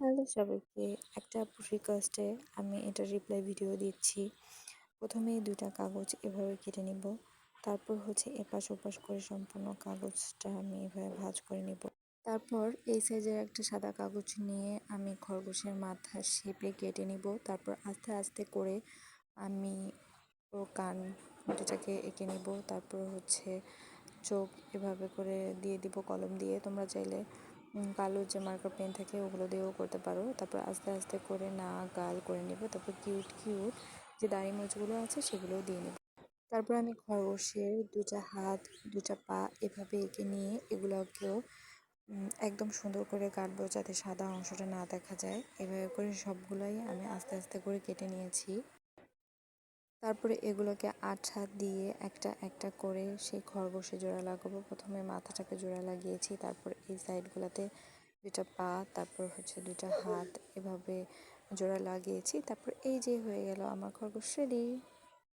Hello সবাইকে। একটা রিকোয়েস্টে আমি এটা রিপ্লাই ভিডিও দিচ্ছি। প্রথমে দুইটা কাগজ এভাবে কেটে নিব। তারপর হচ্ছে এপাশ ওপাশ করে সম্পূর্ণ কাগজটা আমি এভাবে ভাজ করে নিব। তারপর এই সাইজের একটা সাদা কাগজ নিয়ে আমি খরগোশের মাথা শেপে কেটে নিব। তারপর আস্তে আস্তে করে আমি ও কান দুটাকে এঁকে নিব। তারপর হচ্ছে চোখ এভাবে করে দিয়ে দিব কলম দিয়ে। তোমরা চাইলে কালো যে মার্কার পেন থাকে, ওগুলো দিয়েও করতে পারো। তারপর আস্তে আস্তে করে না গাল করে নেব। তারপর কিউট কিউট যে দাড়ি মোচগুলো আছে, সেগুলোও দিয়ে নেব। তারপর আমি খরগোশের দুটা হাত দুটা পা এভাবে এঁকে নিয়ে এগুলোকেও একদম সুন্দর করে কাটবো যাতে সাদা অংশটা না দেখা যায়। এভাবে করে সবগুলোই আমি আস্তে আস্তে করে কেটে নিয়েছি। তারপরে এগুলোকে আঠা দিয়ে একটা একটা করে সেই খরগোশে জোড়া লাগাবো। প্রথমে মাথাটাকে জোড়া লাগিয়েছি, তারপর এই সাইডগুলোতে দুটা পা, তারপর হচ্ছে দুটা হাত এভাবে জোড়া লাগিয়েছি। তারপর এই যে হয়ে গেল, আমার খরগোশ রেডি